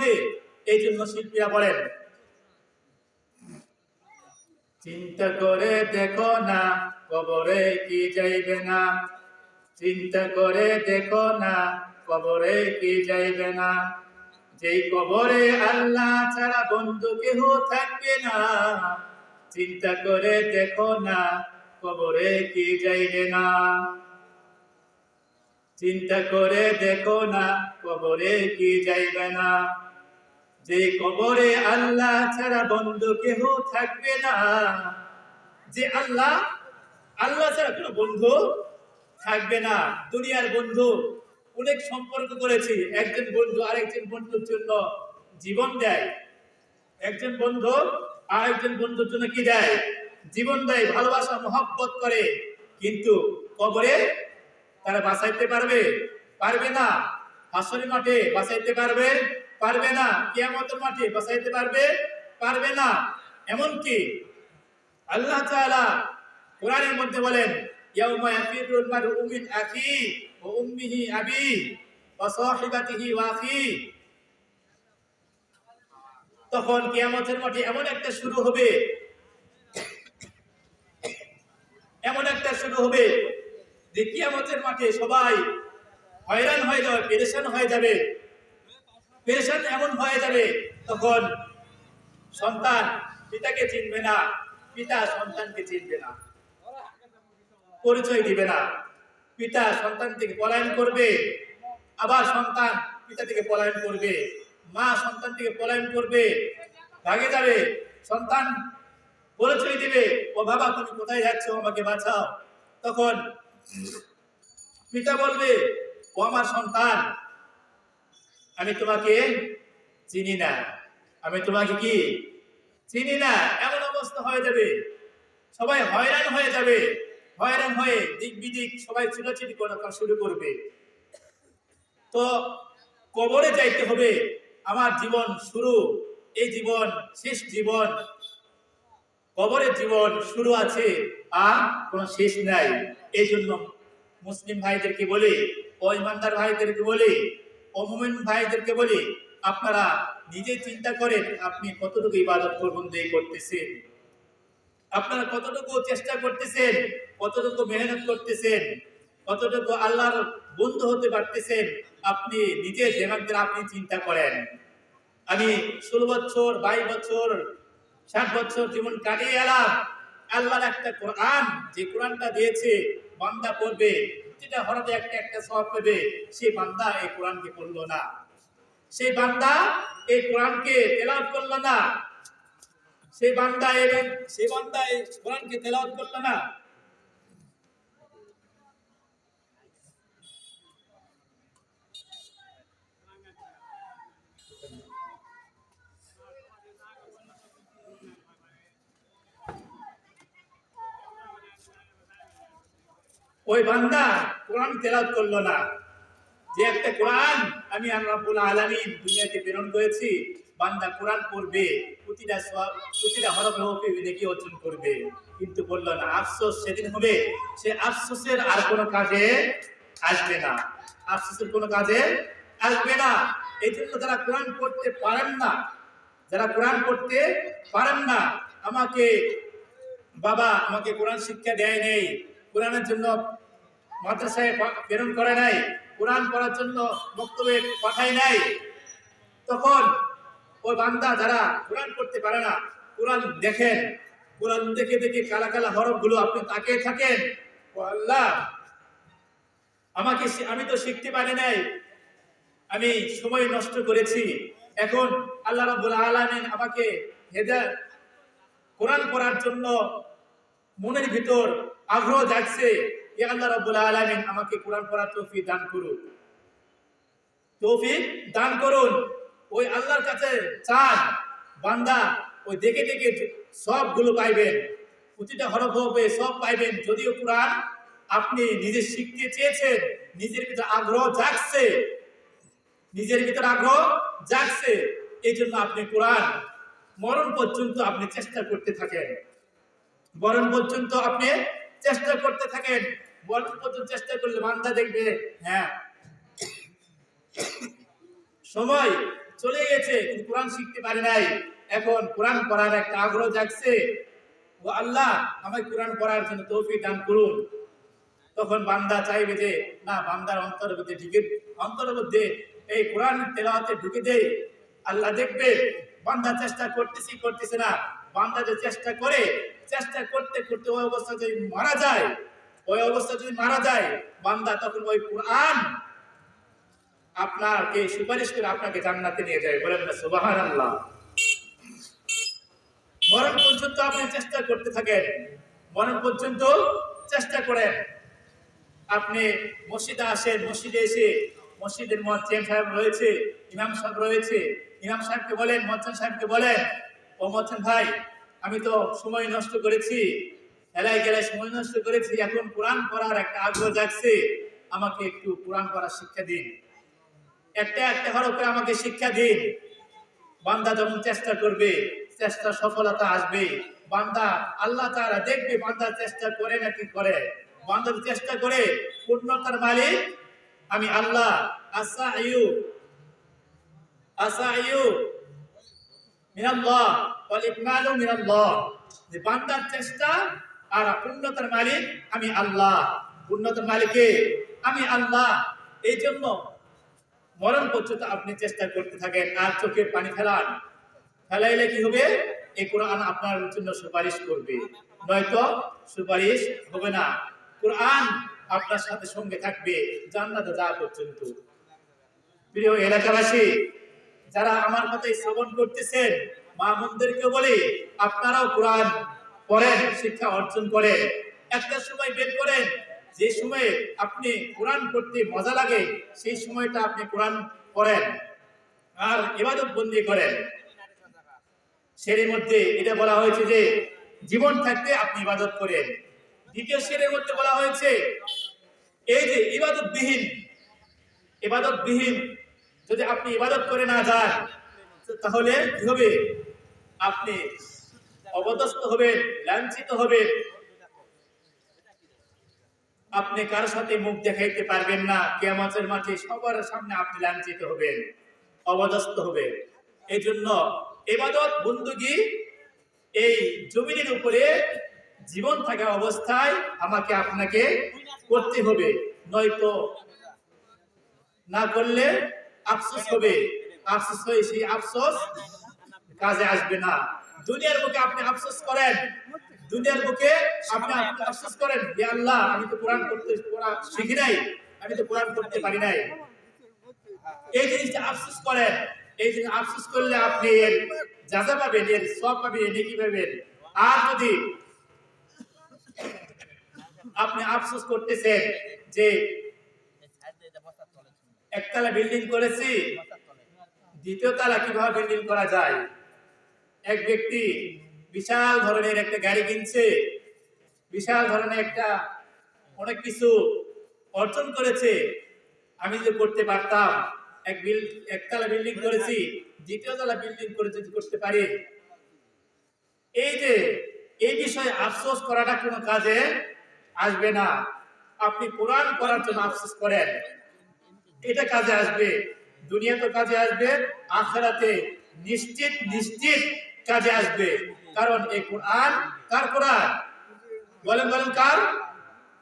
ওঠে এই জন্য শিল্পীরা বলেন, চিন্তা করে দেখো না, কবরে কি যাইবে না। চিন্তা করে দেখো না, কবরে কি যাইবে না। যেই কবরে আল্লাহ ছাড়া বন্ধু কেহ থাকবে না। চিন্তা করে দেখো না, কবরে কি যাইবে না। চিন্তা করে দেখো না, কবরে কি যাইবে না। যে কবরে আল্লাহ ছাড়া বন্ধু কেহ থাকবে না। যে আল্লাহ আল্লাহ ছাড়া কোনো বন্ধু থাকবে না। দুনিয়ার বন্ধু, অনেক সম্পর্ক করেছি। একজন বন্ধু আরেকজন বন্ধুর জন্য জীবন দেয়। একজন বন্ধু আরেকজন বন্ধুর জন্য কি দেয়? জীবন দেয়, ভালোবাসা, মহব্বত করে। কিন্তু কবরে তারা বাঁচাইতে পারবে? পারবে না। হাসরি মাঠে বাঁচাইতে পারবে? পারবে না, কিয়ামতের মাঠে বাঁচাইতে পারবে পারবে না। এমনকি আল্লাহ তাআলা কোরআনের মধ্যে বলেন, ইয়াউমা ইয়াফিরুল মারউ মিন আখি ওয়া উম্মিহি আবি ওয়া সাহিবাতিহি ওয়া আখি। তখন কিয়ামতের মাঠে এমন একটা শুরু হবে। এমন একটা শুরু হবে যে কিয়ামতের মাঠে সবাই হয়রান হয়ে যাবে, পেরেশান হয়ে যাবে। পেরেশান এমন হয়ে যাবে তখন সন্তান পিতাকে চিনবে না, পিতা সন্তানকে চিনবে না, পরিচয় দিবে না। পিতা সন্তান থেকে পলায়ন করবে, আবার সন্তান পিতা থেকে পলায়ন করবে। মা সন্তান থেকে পলায়ন করবে, ভাগে যাবে। সন্তান পরিচয় দিবে, ও বাবা, তুমি কোথায় যাচ্ছ? আমাকে বাঁচাও। তখন পিতা বলবে, ও আমার সন্তান আমি তোমাকে চিনি না। আমি তোমাকে কি? চিনি না। এমন অবস্থা হয়ে যাবে। সবাই হয়রান হয়ে যাবে। হয়রান হয়ে দিক বিদিক সবাই ছোটাছুটি করা শুরু করবে। তো কবরে যাইতে হবে। আমার জীবন শুরু। এই জীবন শেষ জীবন। কবরের জীবন শুরু আছে। আর কোনো শেষ নাই। এই জন্য মুসলিম ভাইদেরকে বলি, ও ইমানদার ভাইদেরকে বলি ও মুমিন ভাইদেরকে বলি, আপনারা নিজে চিন্তা করেন আপনি কতটুকু ইবাদত করবন্দি করতেছেন। আপনারা কতটুকু চেষ্টা করতেছেন, কতটুকু মেহনত করতেছেন, কতটুকু আল্লাহর বন্ধু হতে পারতেছেন, আপনি নিজে দেমাগদের আপনি চিন্তা করেন। আমি ষোলো বছর, বাইশ বছর, ষাট বছর জীবন কাটিয়ে এলাম। আল্লাহর একটা কোরআন, যে কোরআনটা দিয়েছে, বান্দা পড়বে। প্রতিটা হরতে একটা একটা সব পেবে সেই বান্দা এই কোরআনকে পড়ল না। সেই বান্দা এই কোরআনকে তেলাওয়াত করল না। সেই বান্দা এই সেই বান্দা এই কোরআনকে তেলাওয়াত করল না। ওই বান্দা, কোরআন তেলাওয়াত করল না। যে একটা কোরআন আমি আল্লাহুল আলামিন দুনিয়াতে প্রেরণ করেছি, বান্দা কোরআন পড়বে, প্রতিটা প্রতিটা হরফ হরফে নেকি অর্জন করবে। কিন্তু বলল না, আফসোস, সেদিন হবে, সে আফসোসের আর কোনো কাজে আসবে না। আফসোসের কোনো কাজে আসবে না। এই জন্য যারা কোরআন পড়তে পারেন না, যারা কোরআন পড়তে পারেন না, আমাকে বাবা, আমাকে কোরআন শিক্ষা দেয় নেই। কোরআনের জন্য মাদ্রাসায় প্রেরণ করে নাই, কোরআন করার জন্য বক্তব্যে পাঠায় নাই। তখন ওই বান্দা যারা কোরআন করতে পারে না, কোরআন দেখেন, কোরআন দেখে দেখে কালা কালা হরফগুলো আপনি তাকিয়ে থাকেন। আল্লাহ, আমাকে আমি তো শিখতে পারি নাই। আমি সময় নষ্ট করেছি। এখন আল্লাহ রাব্বুল আলামিন আমাকে হেদায়েত কোরআন করার জন্য মনের ভিতর আগ্রহ জাগছে এ আল্লাহ রাব্বুল আলামিন আমাকে কোরআন পড়ার তৌফিক দান করুন তৌফিক দান করুন। ওই আল্লাহর কাছে চান বান্দা ওই দেখে দেখে সবগুলো পাইবেন। প্রতিটা হরফ হবে সব পাইবেন। যদিও কোরআন আপনি নিজে শিখতে চেয়েছেন, নিজের ভিতরে আগ্রহ জাগছে। নিজের ভিতর আগ্রহ জাগছে। এই জন্য আপনি কোরআন মরণ পর্যন্ত আপনি চেষ্টা করতে থাকেন। মরণ পর্যন্ত আপনি চেষ্টা করতে থাকেন। পর্যন্ত চেষ্টা করলে বান্দা দেখবে হ্যাঁ। সময় চলে গেছে, কিন্তু কোরআন শিখতে পারে নাই। এখন কোরআন পড়ার একটা আগ্রহ জাগছে। ও আল্লাহ, আমায় কোরআন পড়ার জন্য তৌফিক দান করুন। তখন বান্দা চাইবে যে, না, বান্দার অন্তর মধ্যে ঢুকে, অন্তরের মধ্যে এই কোরআন তেলাওয়াতে ঢুকে দেয় আল্লাহ দেখবে, বান্দা চেষ্টা করতেছি, করতেছে না। বান্দা যে চেষ্টা করে, চেষ্টা করতে করতে ওই অবস্থা যদি মারা যায়, ওই অবস্থা যদি মারা যায়, বান্দা তখন ওই কোরআন আপনাকে সুপারিশ করে আপনাকে জান্নাতে নিয়ে যায় বলেন না সুবাহান আল্লাহ মরণ পর্যন্ত আপনি চেষ্টা করতে থাকেন। মরণ পর্যন্ত চেষ্টা করেন। আপনি মসজিদে আসেন, মসজিদে এসে মসজিদের মজ্জেম সাহেব রয়েছে, ইমাম সাহেব রয়েছে, ইমাম সাহেবকে বলেন মজ্জেম সাহেবকে বলেন মজ্জেম ভাই, আমি তো সময় নষ্ট করেছি এলায় গেলায় সময় নষ্ট করেছি, এখন কোরআন পড়ার একটা আগ্রহ জাগছে, আমাকে একটু কোরআন পড়ার শিক্ষা দিন। একটা একটা হরফে আমাকে শিক্ষা দিন। বান্দা যখন চেষ্টা করবে, চেষ্টা সফলতা আসবে। বান্দা আল্লাহ তারা দেখবে বান্দা চেষ্টা করে নাকি করে। বান্দার চেষ্টা করে পূর্ণতার মালিক আমি আল্লাহ। আসা আয়ু আসা আয়ু মিনাল্লাহ ওয়াল ইকমালু মিনাল্লাহ। যে বান্দার চেষ্টা আর পূর্ণতার মালিক আমি আল্লাহ। পূর্ণতার মালিকে আমি আল্লাহ। এই জন্য মরণ পর্যন্ত আপনি চেষ্টা করতে থাকেন, আর চোখের পানি ফেলান। ফেলাইলে কি হবে? এই কোরআন আপনার জন্য সুপারিশ করবে। নয়তো সুপারিশ হবে না। কোরআন আপনার সাথে সঙ্গে থাকবে জান্নাতে যাওয়া পর্যন্ত। প্রিয় এলাকাবাসী যারা আমার কথাই শ্রবণ করতেছেন মা বোনদেরকে বলি, আপনারাও কোরআন পড়েন, শিক্ষা অর্জন করেন একটা সময় বের করেন, যে সময়ে আপনি কোরআন পড়তে মজা লাগে, সেই সময়টা আপনি কোরআন পড়েন আর ইবাদত বন্দি করেন। সের মধ্যে এটা বলা হয়েছে যে, জীবন থাকতে আপনি ইবাদত করেন। দ্বিতীয় শেরের মধ্যে বলা হয়েছে, এই যে ইবাদতবিহীন ইবাদতবিহীন যদি আপনি ইবাদত করে না যান, তাহলে কি হবে? আপনি অবদস্ত হবেন, লাঞ্ছিত হবেন। আপনি কার সাথে মুখ দেখাইতে পারবেন না। কেয়ামতের মাঠে সবার সামনে আপনি লাঞ্ছিত হবেন অবদস্ত হবেন। এই জন্য এবাদত বন্দুকি এই জমিনের উপরে জীবন থাকা অবস্থায় আমাকে আপনাকে করতে হবে। নয়তো না করলে আফসোস হবে। আফসোস হয়ে সেই আফসোস কাজে আসবে না। দুনিয়ার বুকে আপনি আফসোস করেন। দুনিয়ার বুকে আপনি আফসোস করেন যে আল্লাহ, আমি তো কোরআন করতে পড়া শিখি নাই, আমি তো কোরআন করতে পারি নাই। এই জিনিসটা আফসোস করেন। এই জিনিস আফসোস করলে আপনি এর যাজা পাবেন, এর সব পাবেন নেকি পাবেন। আর যদি আপনি আফসোস করতেছেন যে একতলা বিল্ডিং করেছি। দ্বিতীয় তালা কীভাবে বিল্ডিং করা যায়? এক ব্যক্তি বিশাল ধরনের একটা গাড়ি কিনছে। বিশাল ধরনের একটা অনেক কিছু অর্জন করেছে। আমি যদি করতে পারতাম, এক বিল একতলা বিল্ডিং করেছি, দ্বিতীয় তলা বিল্ডিং করে যদি করতে পারি। এই যে, এই বিষয়ে আফসোস করাটা কোনো কাজে আসবে না। আপনি কোরআন করার জন্য আফসোস করেন। এটা কাজে আসবে। দুনিয়া তো কাজে আসবে, আখেরাতে নিশ্চিত নিশ্চিত কাজে আসবে। কারণ এই কোরআন কার কোরআন? বলেন বলেন, কার?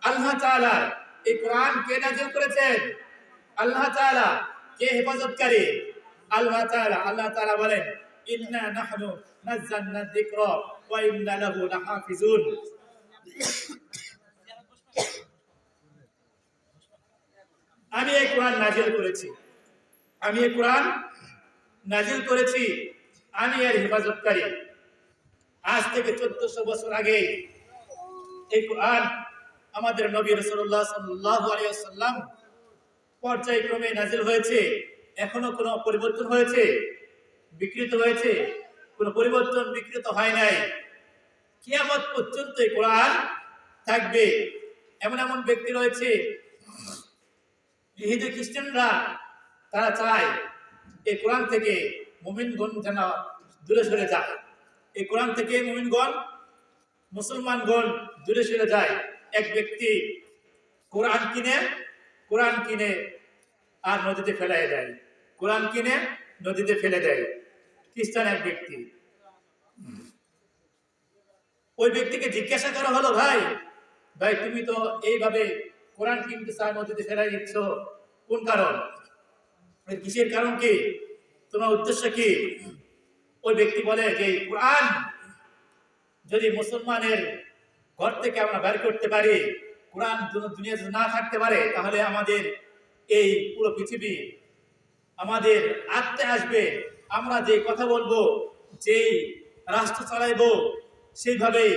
আল্লাহ তাআলা। এই কোরআন কে নাজিল করেছেন? আল্লাহ তাআলা। কে হেফাজতকারী? আল্লাহ তাআলা। আল্লাহ তাআলা বলেন, ইন্না নাহনু নাযালনা যিকরা ওয়া ইন্না লাহু লাহাফিজুন। আমি এই কোরআন নাজিল করেছি। আমি এই কোরআন নাজিল করেছি। আমি এর হেফাজতকারী। আজ থেকে চোদ্দশো বছর আগে এই কোরআন আমাদের নবী রসুল্লাহ সাল্লাহ আলিয়াল্লাম পর্যায়ক্রমে নাজিল হয়েছে, এখনও কোনো পরিবর্তন হয়েছে? বিকৃত হয়েছে? কোনো পরিবর্তন বিকৃত হয় নাই? কিয়ামত পর্যন্ত এই কোরআন থাকবে। এমন এমন ব্যক্তি রয়েছে ইহুদি খ্রিস্টানরা তারা চায় এই কোরআন থেকে মুমিনগণ যেন দূরে সরে যায়। এই কোরআন থেকে মুমিনগণ, মুসলমানগণ দূরে সরে যায়। এক ব্যক্তি কোরআন কিনে কোরআন কিনে আর নদীতে ফেলাই দেয়। কোরআন কিনে, নদীতে ফেলে দেয়। খ্রিস্টান এক ব্যক্তি। ওই ব্যক্তিকে জিজ্ঞাসা করা হলো, ভাই ভাই, তুমি তো এইভাবে কোরআন কিনতে চায় নদীতে ফেলাই দিচ্ছ কোন কারণ? এর কিসের কারণ কি? তোমার উদ্দেশ্য কি? ওই ব্যক্তি বলে যে কোরআন যদি মুসলমানের ঘর থেকে আমরা বের করতে পারি, কোরআন দুনিয়াতে না থাকতে পারে, তাহলে আমাদের এই পুরো পৃথিবী, আমাদের আত্মে আসবে। আমরা যে কথা বলব, যেই রাষ্ট্র চালাইবো, সেইভাবেই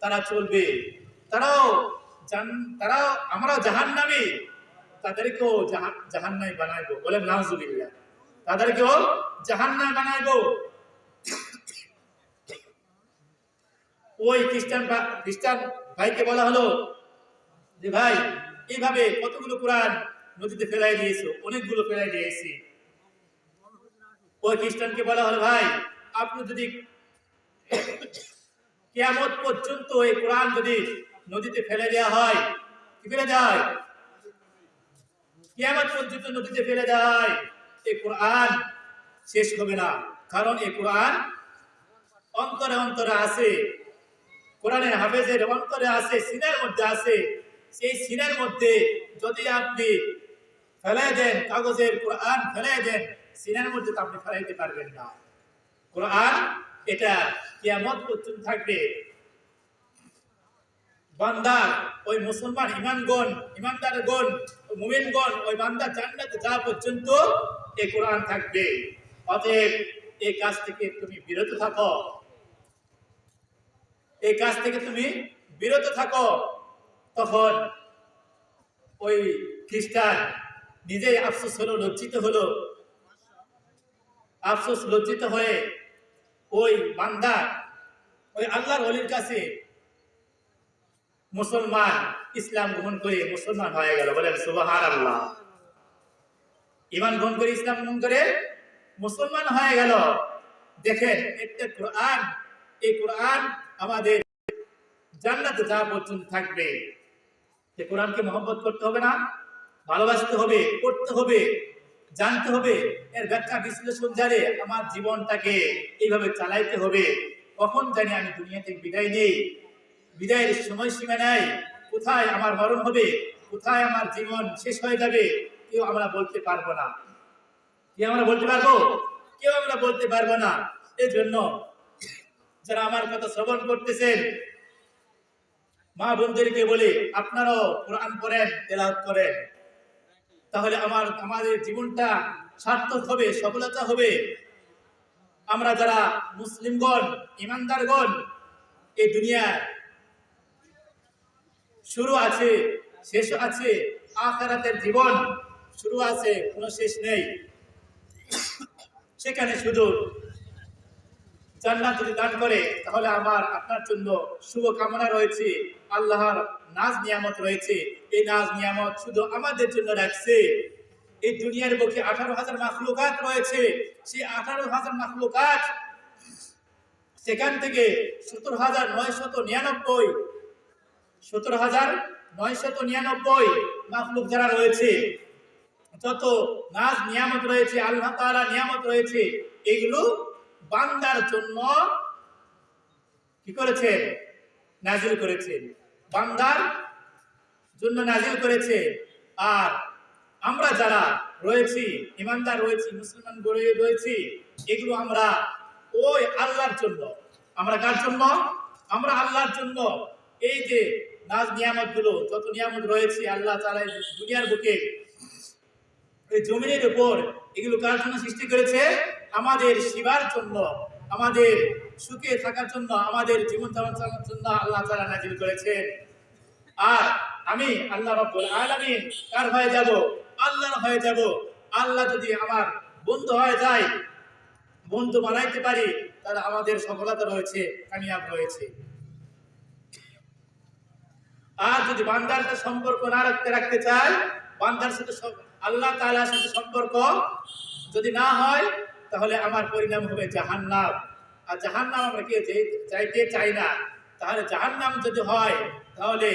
তারা চলবে। তারাও তারাও আমরাও জাহান নামি তাদেরকেও জাহান নাই বানাইবো বলে নাজুবিল্লাহ তাদেরকেও জাহান নাই বানাইবো। ওই খ্রিস্টান খ্রিস্টান ভাইকে বলা হলো যে, ভাই, এইভাবে কতগুলো কোরআন নদীতে ফেলাই দিয়েছ? অনেকগুলো ফেলাই দিয়েছি। ওই খ্রিস্টানকে বলা হলো, ভাই, আপনি যদি কেয়ামত পর্যন্ত এই কোরআন যদি নদীতে ফেলে দেওয়া হয়। কি ফেলে পর্যন্ত নদীতে ফেলে এই কোরআন শেষ হবে না। কারণ এই কোরআন অন্তরে অন্তরে আছে। কোরআনের হাফেজের অন্তরে আছে, সিনের মধ্যে আছে। সেই সিনের মধ্যে যদি আপনি ফেলাই দেন, কাগজের কোরআন ফেলে দেন, সিনের মধ্যে তো আপনি ফেলাইতে পারবেন না। কোরআন এটা কিয়ামত পর্যন্ত থাকবে। বান্দার, ওই মুসলমান ইমানগণ ইমানদারগণ মুমিনগণ, ওই বান্দা জান্নাতে যা পর্যন্ত এই কোরআন থাকবে। অতএব এই কাজ থেকে তুমি বিরত থাকো। এই কাজ থেকে তুমি বিরত থাকো। তখন ওই খ্রিস্টান নিজেই আফসোস হলো, লজ্জিত হলো। আফসোস লজ্জিত হয়ে ওই বান্দা, ওই আল্লাহর অলির কাছে মুসলমান ইসলাম গ্রহণ করে মুসলমান হয়ে গেল। বলেন সুবাহার আল্লাহ ইমান গ্রহণ করে ইসলাম গ্রহণ করে মুসলমান হয়ে গেল। দেখেন কোরআন, এই কোরআন আমাদের জান্নাতে যা পর্যন্ত থাকবে। সে কোরআনকে মহব্বত করতে হবে না, ভালোবাসতে হবে করতে হবে, জানতে হবে। এর ব্যাখ্যা বিশ্লেষণ জানে আমার জীবনটাকে এইভাবে চালাইতে হবে। কখন জানি আমি দুনিয়া থেকে বিদায় নেই। বিদায়ের সময়সীমা নাই। কোথায় আমার মরণ হবে? কোথায় আমার জীবন শেষ হয়ে যাবে? কেউ আমরা বলতে পারব না। কেউ আমরা বলতে পারব? কেউ আমরা বলতে পারব না। এই জন্য যারা আমার কথা শ্রবণ করতেছেন, মা বোনদেরকে বলে, আপনারাও কোরআন করেন তেলাওয়াত করেন। তাহলে আমার, আমাদের জীবনটা সার্থক হবে, সফলতা হবে। আমরা যারা মুসলিমগণ, ইমানদারগণ, এই দুনিয়ায় শুরু আছে, শেষ আছে, আখারাতের জীবন। শুরু আছে, কোনো শেষ নেই। সেখানে শুধু জান্নাত যদি দান করে, তাহলে আমার, আপনার জন্য শুভ কামনা রয়েছে। আল্লাহর নাজ নিয়ামত রয়েছে। এই নাজ নিয়ামত শুধু আমাদের জন্য রাখছে। এই দুনিয়ার বুকে আঠারো হাজার মাখলুকাত রয়েছে। সেই আঠারো হাজার মাখলুকাত, সেখান থেকে সতেরো হাজার নয় শত নিরানব্বই সতেরো হাজার নয় শত নিরানব্বই মাখলুক যারা রয়েছে, যত নাজ নিয়ামত রয়েছে, আল্লাহ তাআলা নিয়ামত রয়েছে, এগুলো বান্দার জন্য কি করেছে নাজিল করেছে বান্দার জন্য নাজিল করেছে আর আমরা যারা রয়েছি, ইমানদার রয়েছি, মুসলমান গড়ে রয়েছি, এগুলো আমরা ওই আল্লাহর জন্য, আমরা কার জন্য? আমরা আল্লাহর জন্য এই যে নাজ নিয়ামতগুলো যত নিয়ামত রয়েছে, আল্লাহ এই দুনিয়ার বুকে এই জমিনের উপর এগুলো কার জন্য সৃষ্টি করেছে? আমাদের শিবার জন্য, আমাদের সুখে থাকার জন্য, আমাদের জীবন যাপন চালানোর জন্য আল্লাহ তাআলা নাজিল করেছেন। আর আমি আল্লাহ রব্বুল আলামিন কার হয়ে যাব? আল্লাহর হয়ে যাব। আল্লাহ যদি আমার বন্ধু হয়ে যায়, বন্ধু বানাইতে পারি, তাহলে আমাদের সফলতা রয়েছে, কামিয়াব রয়েছে। আর যদি বান্দার সাথে সম্পর্ক না রাখতে রাখতে চাই বান্দার সাথে আল্লাহ তাআলার সাথে সম্পর্ক যদি না হয়, তাহলে আমার পরিণাম হবে জাহান্নাম। আর জাহান্নাম আমরা কে চাইতে চাই না, তাহলে জাহান্নাম যদি হয়, তাহলে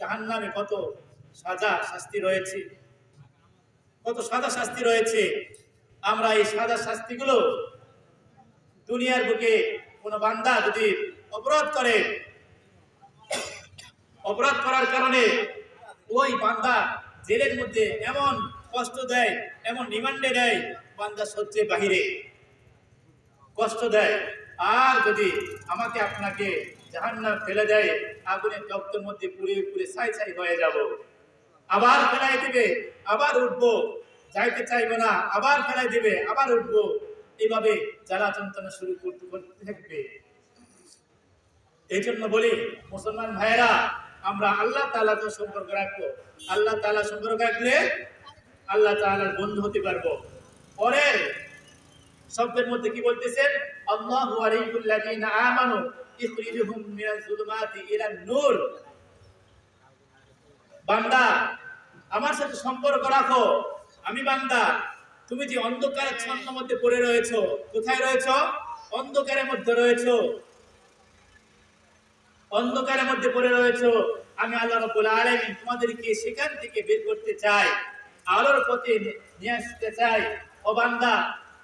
জাহান্নামে কত সাজা শাস্তি রয়েছে। কত সাজা শাস্তি রয়েছে। আমরা এই সাদা শাস্তিগুলো দুনিয়ার বুকে কোনো বান্দা যদি অপরাধ করে অপরাধ করার কারণে ওই বান্দা জেলের মধ্যে এমন কষ্ট দেয়, এমন রিমান্ডে দেয়, বান্দা সহ্যে বাহিরে কষ্ট দেয়। আর যদি আমাকে আপনাকে জাহান্নাম ফেলে দেয়, আগুনের রক্তের মধ্যে পুড়ে পুড়ে ছাই ছাই হয়ে যাব। আবার ফেলাই দিবে, আবার উঠবো। যাইতে চাইব না, আবার ফেলাই দিবে, আবার উঠবো। এইভাবে জ্বালা যন্ত্রণা শুরু করতে করতে থাকবে। এই জন্য বলি, মুসলমান ভাইয়েরা আমরা আল্লাহ তাআলা তো সম্পর্ক রাখব। আল্লাহ তাআলা সম্পর্ক রাখলে আল্লাহ তাআলার বন্ধু হতে পারব। পরের শব্দের মধ্যে কি বলতেছেন? আমার সাথে সম্পর্ক রাখো। আমি বান্দা, তুমি যে অন্ধকারের ছন্ন মধ্যে পড়ে রয়েছো, কোথায় রয়েছো? অন্ধকারের মধ্যে রয়েছো। অন্ধকারের মধ্যে পড়ে রয়েছো। আমি আল্লাহ রাব্বুল আলামিন তোমাদেরকে সেখান থেকে বের করতে চাই। আলোর পথে নিয়ে আসতে চাই। ও বান্দা,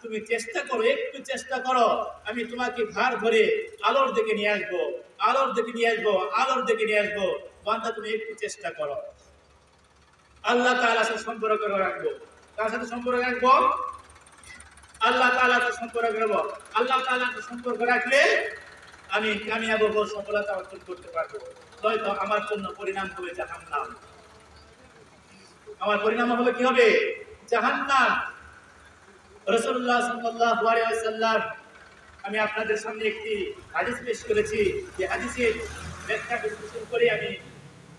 তুমি চেষ্টা করো, একটু চেষ্টা করো। আমি তোমাকে ভার ধরে আলোর দিকে নিয়ে আসব। আলোর দিকে নিয়ে আসব, আলোর দিকে নিয়ে আসব। বান্দা, তুমি একটু চেষ্টা করো। আল্লাহ তাআলার সাথে সম্পর্ক রাখব। কার সাথে সম্পর্ক রাখব? আল্লাহ তাআলার সাথে সম্পর্ক রাখব আল্লাহ তাআলার সাথে সম্পর্ক রাখলে আমি কামিয়াব সফলতা অর্জন করতে পারব। হয়তো আমার জন্য পরিণাম হবে জাহান্নাম। আমার পরিণাম হবে কি হবে? সাল্লাল্লাহু আলাইহি ওয়াসাল্লাম, আমি আপনাদের সামনে একটি হাদিস পেশ করেছি। যে হাদিসের ব্যাখ্যা বিশ্লেষণ করে আমি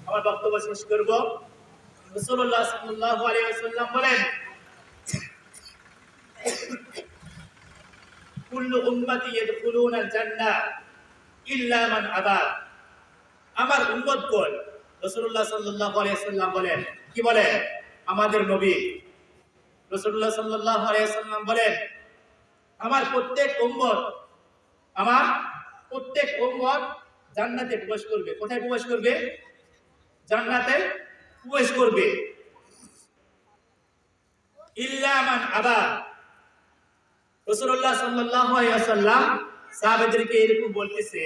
আমার বক্তব্য শেষ করব। রাসূলুল্লাহ সাল্লাল্লাহু আলাইহি বলেন, কুল্লু উম্মতি ইয়াদখুলুনাল জান্নাহ আমার রাসূলুল্লাহ সাল্লাল্লাহু আলাইহি ওয়াসাল্লাম বলেন, কি বলেন? আমাদের নবী। রসুল্লাহ আলাইহি বলেন, আমার প্রত্যেক উম্মত, আমার প্রত্যেক উম্মত জান্নাতে প্রবেশ করবে। কোথায় প্রবেশ করবে? জান্নাতে প্রবেশ করবে। ইল্লা মান আবা। রাসূলুল্লাহ সাল্লাল্লাহু আলাইহি ওয়াসাল্লাম সাহাবাদেরকে এরকম বলতেছে,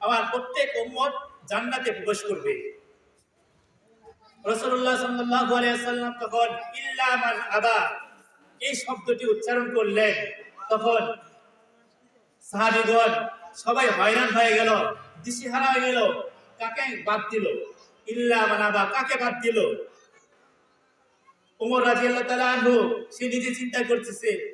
আমার প্রত্যেক উম্মত জান্নাতে প্রবেশ করবে। রাসূলুল্লাহ সাল্লাল্লাহু আলাইহি ওয়াসাল্লাম তখন, ইল্লা মান আবা। এই শব্দটি উচ্চারণ করলেন। তখন সাহাবীগণ সবাই হয়রান হয়ে গেল, দিশেহারা হয়ে গেল, কাকে বাদ দিল? ইল্লা মান আবা। কাকে বাদ দিল? উমর রাদিয়াল্লাহু তাআলা সে নিজে চিন্তা করতেছে